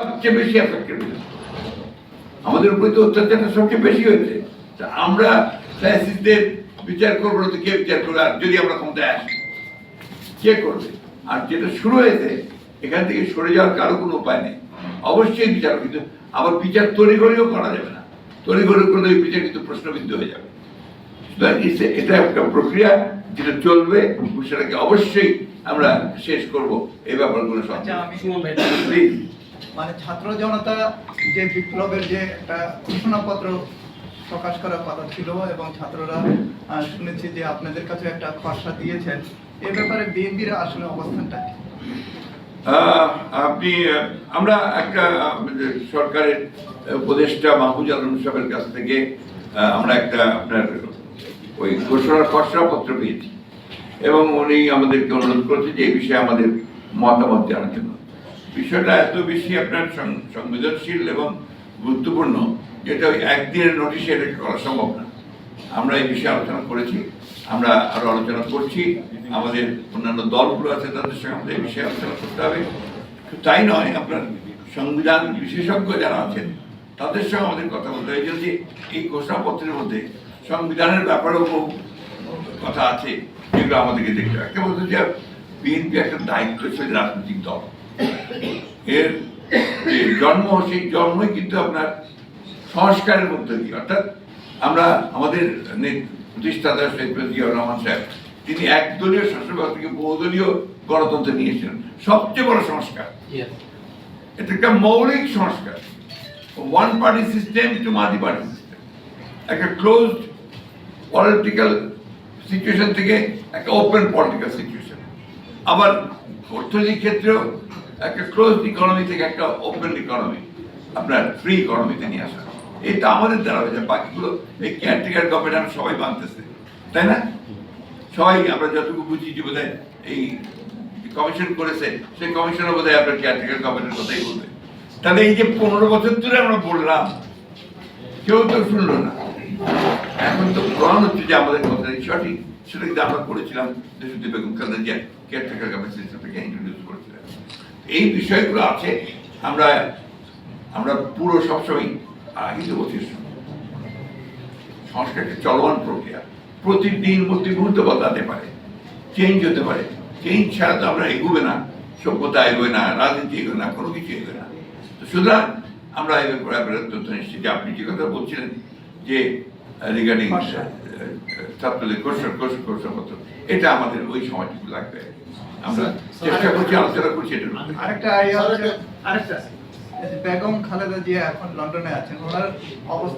সবচেয়ে বেশি এফেক্টেড হয়েছে। আমাদের উপরে তো অত্যাচারটা সবচেয়ে বেশি হয়েছে। তা আমরা ফ্যাসিস্টদের বিচার করব না তো কে বিচার করবে? আর যদি আমরা ক্ষমতায় আসি কে করবে? আর যেটা শুরু হয়েছে এখান থেকে সরে যাওয়ার কারও কোনো উপায় নেই। অবশ্যই বিচার কিন্তু আবার বিচার তড়িঘড়িও করা যাবে না। তড়িঘড়ি করলে ওই বিচার কিন্তু প্রশ্নবিদ্ধ হয়ে যাবে। সুতরাং এটা একটা প্রক্রিয়া যেটা চলবে সেটাকে অবশ্যই আমরা শেষ করব। এই ব্যাপারগুলো সব। আচ্ছা আমি প্লিজ মানে ছাত্র জনতা যে বিপ্লবের যে একটা ঘোষণাপত্র প্রকাশ করার কথা ছিল এবং ছাত্ররা শুনেছি যে আপনাদের কাছে একটা খসড়া দিয়েছেন, এ ব্যাপারে বিএনপির আসলে অবস্থানটা আপনি আমরা একটা সরকারের উপদেষ্টা মাহফুজ আলম সাহেবের কাছ থেকে আমরা একটা আপনার ওই ঘোষণার খসড়াপত্র পেয়েছি। এবং উনি আমাদেরকে অনুরোধ করেছে যে এই বিষয়ে আমাদের মতামত জানার জন্য। বিষয়টা এত বেশি আপনার সংবেদনশীল এবং গুরুত্বপূর্ণ, যেটা ওই একদিনের নোটিশে এটা করা সম্ভব না। আমরা এই বিষয়ে আলোচনা করেছি, আমরা আরও আলোচনা করছি, আমাদের অন্যান্য দলগুলো আছে তাদের সঙ্গে আমাদের এই বিষয়ে আলোচনা করতে হবে। তাই নয়, আপনার সংবিধান বিশেষজ্ঞ যারা আছেন, তাদের সঙ্গে আমাদের কথা বলতে হবে। যদি এই ঘোষণাপত্রের মধ্যে সংবিধানের ব্যাপারেও কথা আছে যেগুলো আমাদেরকে দেখতে হবে। একটা বলতে যে বিএনপি একটা দায়িত্বশীল রাজনৈতিক দল। এর জন্ম সেই জন্মই কিন্তু আপনার সংস্কারের মধ্যে দিয়ে। অর্থাৎ আমরা আমাদের প্রতিষ্ঠাতা শেখ রহমান সাহেব তিনি একদলীয় শাসন থেকে বহুদলীয় গণতন্ত্র নিয়েছিলেন সবচেয়ে বড় সংস্কার। এটা একটা মৌলিক সংস্কার। One party system to multi party system একটা ক্লোজড পলিটিক্যাল সিচুয়েশন থেকে একটা ওপেন পলিটিক্যাল সিচুয়েশন আবার অর্থনৈতিক ক্ষেত্রেও একটা ক্লোজ ইকোনমি থেকে একটা ওপেন ইকোনমি আপনার ফ্রি ইকোনমিতে নিয়ে আসা। এটা আমাদের দ্বারা হয়েছে বাকিগুলো এই কেয়ারটেকার গভর্নমেন্ট আমরা সবাই মানতেছে তাই না? সবাই আমরা যতটুকু বুঝি যে বোধহয় এই কমিশন করেছে, সেই কমিশনও বোধহয় আপনার কেয়ারটেকার গভর্নমেন্টের কথাই বলবে। তাহলে এই যে পনেরো বছর ধরে আমরা বললাম, কেউ তো শুনলো না। এখন তো প্রমাণ হচ্ছে যে আমাদের কথা সঠিক। সেটা কিন্তু আমরা করেছিলাম দেশটি বেগম খালেদা জিয়া কেয়ারটেকার গভর্নমেন্ট সিস্টেমটাকে ইন্ট্রোডিউস করেছিলেন এই বিষয়গুলো আছে, আমরা আমরা পুরো সবসময় বলছি সংস্কার একটা চলমান প্রক্রিয়া। প্রতিদিন প্রতি মুহূর্তে বদলাতে পারে চেঞ্জ হতে পারে। চেঞ্জ ছাড়া তো আমরা এগোবে না, সভ্যতা এগোবে না, রাজনীতি এগোবে না, কোনো কিছু এগোবে না। তো সুতরাং আমরা এই ব্যাপারে তথ্য নিশ্চিত আপনি যে কথা বলছিলেন যে রিগার্ডিং ছাত্রদের কোর্সের কোর্স হতো। এটা আমাদের ওই সময়টুকু লাগবে। আমরা চেষ্টা করছি আলোচনা করছি এটা আরেকটা আরেকটা বেগম খালেদা জিয়া এখন লন্ডনে আছেন ওনার অবস্থা